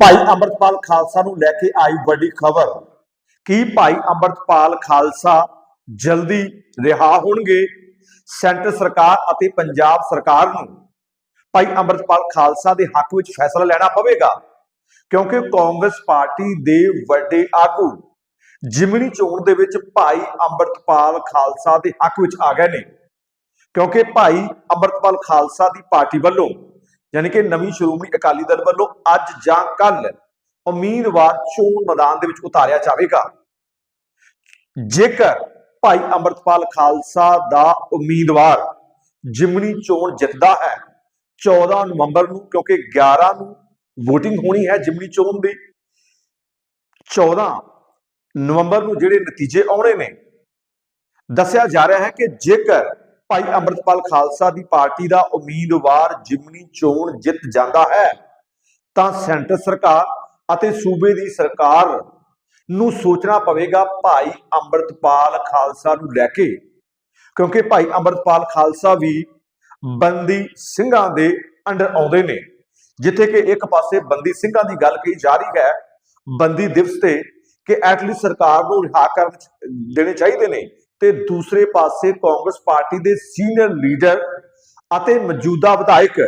ਭਾਈ ਅੰਮ੍ਰਿਤਪਾਲ ਖਾਲਸਾ ਨੂੰ ਲੈ ਕੇ ਆਈ ਵੱਡੀ ਖਬਰ। ਕੀ ਭਾਈ ਅੰਮ੍ਰਿਤਪਾਲ ਖਾਲਸਾ ਜਲਦੀ ਰਿਹਾ ਹੋਣਗੇ? ਸੈਂਟਰ ਸਰਕਾਰ ਅਤੇ ਪੰਜਾਬ ਸਰਕਾਰ ਨੂੰ ਭਾਈ ਅੰਮ੍ਰਿਤਪਾਲ ਖਾਲਸਾ ਦੇ ਹੱਕ ਵਿੱਚ ਫੈਸਲਾ ਲੈਣਾ ਪਵੇਗਾ, ਕਿਉਂਕਿ ਕਾਂਗਰਸ ਪਾਰਟੀ ਦੇ ਵੱਡੇ ਆਗੂ ਜਿਮਣੀ ਚੋਣ ਦੇ ਵਿੱਚ ਭਾਈ ਅੰਮ੍ਰਿਤਪਾਲ ਖਾਲਸਾ ਦੇ ਹੱਕ ਵਿੱਚ ਆ ਗਏ ਨੇ, ਕਿਉਂਕਿ ਭਾਈ ਅੰਮ੍ਰਿਤਪਾਲ ਖਾਲਸਾ ਦੀ ਪਾਰਟੀ ਵੱਲੋਂ ਯਾਨੀ ਕਿ ਨਵੀਂ ਸ਼੍ਰੋਮਣੀ ਅਕਾਲੀ ਦਲ ਵੱਲੋਂ ਅੱਜ ਜਾਂ ਕੱਲ ਉਮੀਦਵਾਰ ਚੋਣ ਮੈਦਾਨ ਦੇ ਵਿੱਚ ਉਤਾਰਿਆ ਜਾਵੇਗਾ। ਜੇਕਰ ਭਾਈ ਅੰਮ੍ਰਿਤਪਾਲ ਖਾਲਸਾ ਦਾ ਉਮੀਦਵਾਰ ਜਿਮਨੀ ਚੋਣ ਜਿੱਤਦਾ ਹੈ 14 ਨਵੰਬਰ ਨੂੰ ਕਿਉਂਕਿ 11 ਨੂੰ VOTING ਹੋਣੀ ਹੈ ਜਿਮਨੀ ਚੋਣ ਦੀ 14 ਨਵੰਬਰ ਨੂੰ ਜਿਹੜੇ ਨਤੀਜੇ ਆਉਣੇ ਨੇ, ਦੱਸਿਆ ਜਾ ਰਿਹਾ ਹੈ ਕਿ ਜੇਕਰ ਭਾਈ ਅੰਮ੍ਰਿਤਪਾਲ ਖਾਲਸਾ ਦੀ ਪਾਰਟੀ ਦਾ ਉਮੀਦਵਾਰ ਜਿਮਨੀ ਚੋਣ ਜਿੱਤ ਜਾਂਦਾ ਹੈ, ਤਾਂ ਸੈਂਟਰ ਸਰਕਾਰ ਅਤੇ ਸੂਬੇ ਦੀ ਸਰਕਾਰ ਨੂੰ ਸੋਚਣਾ ਪਵੇਗਾ ਭਾਈ ਅੰਮ੍ਰਿਤਪਾਲ ਖਾਲਸਾ ਨੂੰ ਲੈ ਕੇ, ਕਿਉਂਕਿ ਭਾਈ ਅੰਮ੍ਰਿਤਪਾਲ ਖਾਲਸਾ ਵੀ ਬੰਦੀ ਸਿੰਘਾਂ ਦੇ ਅੰਡਰ ਆਉਂਦੇ ਨੇ। ਜਿੱਥੇ ਕਿ ਇੱਕ ਪਾਸੇ ਬੰਦੀ ਸਿੰਘਾਂ ਦੀ ਗੱਲ ਕਹੀ ਜਾ ਰਹੀ ਹੈ, ਬੰਦੀ ਦਿਵਸ ਤੇ ਕਿ ਐਟਲੀਸਟ ਸਰਕਾਰ ਨੂੰ ਰਿਹਾ ਕਰ ਦੇਣੇ ਚਾਹੀਦੇ ਨੇ। ਤੇ ਦੂਸਰੇ ਪਾਸੇ ਕਾਂਗਰਸ ਪਾਰਟੀ ਦੇ ਸੀਨੀਅਰ ਲੀਡਰ ਅਤੇ ਮੌਜੂਦਾ ਵਿਧਾਇਕ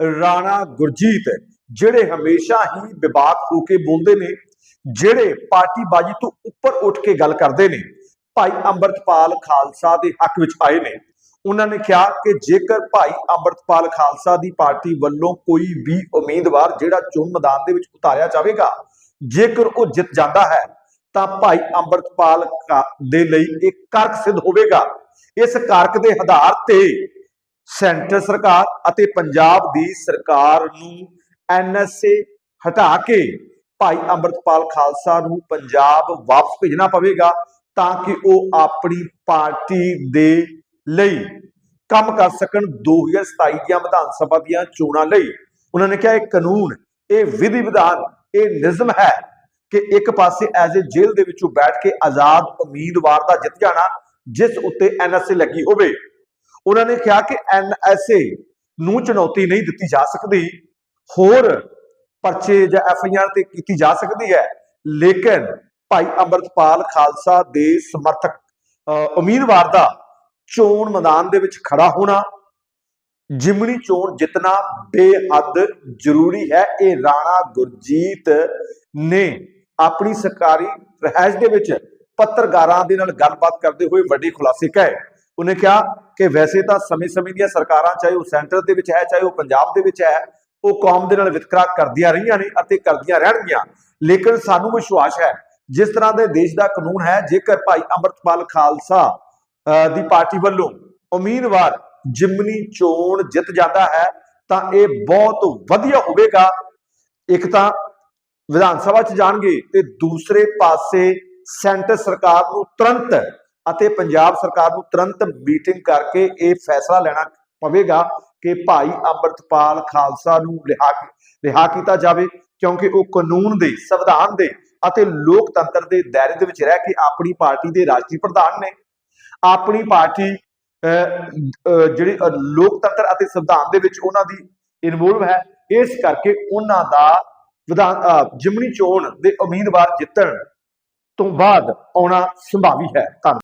ਰਾਣਾ ਗੁਰਜੀਤ, ਜਿਹੜੇ ਹਮੇਸ਼ਾ ਹੀ ਵਿਵਾਦ ਹੋ ਕੇ ਬੋਲਦੇ ਨੇ, ਜਿਹੜੇ ਪਾਰਟੀਬਾਜ਼ੀ ਤੋਂ ਉੱਪਰ ਉੱਠ ਕੇ ਗੱਲ ਕਰਦੇ ਨੇ, ਭਾਈ ਅੰਮ੍ਰਿਤਪਾਲ ਖਾਲਸਾ ਦੇ ਹੱਕ ਵਿੱਚ ਆਏ ਨੇ। ਉਹਨਾਂ ਨੇ ਕਿਹਾ ਕਿ ਜੇਕਰ ਭਾਈ ਅੰਮ੍ਰਿਤਪਾਲ ਖਾਲਸਾ ਦੀ ਪਾਰਟੀ ਵੱਲੋਂ ਕੋਈ ਵੀ ਉਮੀਦਵਾਰ ਜਿਹੜਾ ਚੋਣ ਮੈਦਾਨ ਦੇ ਵਿੱਚ ਉਤਾਰਿਆ ਜਾਵੇਗਾ, ਜੇਕਰ ਉਹ ਜਿੱਤ ਜਾਂਦਾ ਹੈ ਤਾਂ ਭਾਈ ਅੰਮ੍ਰਿਤਪਾਲ ਦੇ ਲਈ ਇਹ ਕਾਰਕ ਸਿੱਧ ਹੋਵੇਗਾ। ਇਸ ਕਾਰਕ ਦੇ ਆਧਾਰ ਤੇ ਸੈਂਟਰ ਸਰਕਾਰ ਅਤੇ ਪੰਜਾਬ ਦੀ ਸਰਕਾਰ ਨੂੰ ਐਨਐਸਏ ਹਟਾ ਕੇ ਭਾਈ ਅੰਮ੍ਰਿਤਪਾਲ ਖਾਲਸਾ ਨੂੰ ਪੰਜਾਬ ਵਾਪਸ ਭੇਜਣਾ ਪਵੇਗਾ ਤਾਂ ਕਿ ਉਹ ਆਪਣੀ ਪਾਰਟੀ ਦੇ ਲਈ ਕੰਮ ਕਰ ਸਕਣ 2027 ਦੀਆਂ ਵਿਧਾਨ ਸਭਾ ਦੀਆਂ ਚੋਣਾਂ ਲਈ। ਉਹਨਾਂ ਨੇ ਕਿਹਾ, ਇਹ ਕਾਨੂੰਨ, ਇਹ ਵਿਧੀ ਵਿਧਾਨ, ਇਹ ਨਿਯਮ ਹੈ। ਕਿ ਇੱਕ ਪਾਸੇ ਐਜ਼ ਅ ਜੇਲ੍ਹ ਦੇ ਵਿੱਚੋਂ ਬੈਠ ਕੇ ਆਜ਼ਾਦ ਉਮੀਦਵਾਰ ਦਾ ਜਿੱਤ ਜਾਣਾ, ਜਿਸ ਉੱਤੇ ਐਨਐਸਏ ਲੱਗੀ ਹੋਵੇ। ਉਹਨਾਂ ਨੇ ਕਿਹਾ ਕਿ ਐਨਐਸਏ ਨੂੰ ਚੁਣੌਤੀ ਨਹੀਂ ਦਿੱਤੀ ਜਾ ਸਕਦੀ। ਹੋਰ ਪਰਚੇ ਜਾਂ ਐਫਆਈਆਰ ਤੇ ਕੀਤੀ ਜਾ ਸਕਦੀ ਹੈ। ਲੇਕਿਨ ਭਾਈ ਅੰਮ੍ਰਿਤਪਾਲ ਖਾਲਸਾ ਦੇ ਸਮਰਥਕ ਉਮੀਦਵਾਰ ਦਾ ਚੋਣ ਮੈਦਾਨ ਦੇ ਵਿੱਚ ਖੜਾ ਹੋਣਾ, ਜਿਮਣੀ ਚੋਣ ਜਿੱਤਣਾ ਬੇਹੱਦ ਜ਼ਰੂਰੀ ਹੈ। ਇਹ ਰਾਣਾ ਗੁਰਜੀਤ ਨੇ ਆਪਣੀ ਸਰਕਾਰੀ ਰਹਿਜ ਦੇ ਵਿੱਚ ਪੱਤਰਕਾਰਾਂ ਦੇ ਨਾਲ ਗੱਲਬਾਤ ਕਰਦੇ ਹੋਏ ਵੱਡੇ ਖੁਲਾਸੇ ਕਹੇ। ਉਹਨੇ ਕਿਹਾ ਕਿ ਵੈਸੇ ਤਾਂ ਸਮੇਂ-ਸਮੇਂ ਦੀਆਂ ਸਰਕਾਰਾਂ, ਚਾਹੇ ਉਹ ਸੈਂਟਰ ਦੇ ਵਿੱਚ ਹੈ, ਚਾਹੇ ਉਹ ਪੰਜਾਬ ਦੇ ਵਿੱਚ ਹੈ, ਉਹ ਕੌਮ ਦੇ ਨਾਲ ਵਿਤਕਰਾ ਕਰਦੀਆਂ ਰਹੀਆਂ ਨੇ ਅਤੇ ਕਰਦੀਆਂ ਰਹਿਣਗੀਆਂ। ਲੇਕਿਨ ਸਾਨੂੰ ਵਿਸ਼ਵਾਸ ਹੈ, ਜਿਸ ਤਰ੍ਹਾਂ ਦੇ ਦੇਸ਼ ਦਾ ਕਾਨੂੰਨ ਹੈ, ਜੇਕਰ ਭਾਈ ਅਮਰਤਪਾਲ ਖਾਲਸਾ ਦੀ ਪਾਰਟੀ ਵੱਲੋਂ ਉਮੀਦਵਾਰ ਜਿਮਨੀ ਚੋਣ ਜਿੱਤ ਜਾਂਦਾ ਹੈ, ਤਾਂ ਇਹ ਬਹੁਤ ਵਧੀਆ ਹੋਵੇਗਾ। ਇੱਕ ਤਾਂ ਵਿਧਾਨ ਸਭਾ ਚ ਜਾਣਗੇ ਤੇ ਦੂਸਰੇ ਪਾਸੇ ਸੈਂਟਰ ਸਰਕਾਰ ਨੂੰ ਤੁਰੰਤ ਅਤੇ ਪੰਜਾਬ ਸਰਕਾਰ ਨੂੰ ਤੁਰੰਤ ਮੀਟਿੰਗ ਕਰਕੇ ਇਹ ਫੈਸਲਾ ਲੈਣਾ ਪਵੇਗਾ ਕਿ ਭਾਈ ਅੰਮ੍ਰਿਤਪਾਲ ਖਾਲਸਾ ਨੂੰ ਰਿਹਾ ਰਿਹਾ ਕੀਤਾ ਜਾਵੇ ਕਿਉਂਕਿ ਉਹ ਕਾਨੂੰਨ ਦੇ ਸੰਵਿਧਾਨ ਦੇ ਅਤੇ ਲੋਕਤੰਤਰ ਦੇ ਦਾਇਰੇ ਦੇ ਵਿੱਚ ਰਹਿ ਕੇ ਆਪਣੀ ਪਾਰਟੀ ਦੇ ਰਾਸ਼ਟਰੀ ਪ੍ਰਧਾਨ ਨੇ। ਆਪਣੀ ਪਾਰਟੀ ਅਹ, ਜਿਹੜੀ ਲੋਕਤੰਤਰ ਅਤੇ ਸੰਵਿਧਾਨ ਦੇ ਵਿੱਚ ਉਹਨਾਂ ਦੀ ਇਨਵੋਲਵ ਹੈ। ਇਸ ਕਰਕੇ ਉਹਨਾਂ ਦਾ ਵਿਧਾਨ ਜਿਮਨੀ ਚੋਣ ਦੇ ਉਮੀਦਵਾਰ ਜਿੱਤਣ ਤੋਂ ਬਾਅਦ ਆਉਣਾ ਸੰਭਾਵੀ ਹੈ। ਧੰਨਵਾਦ।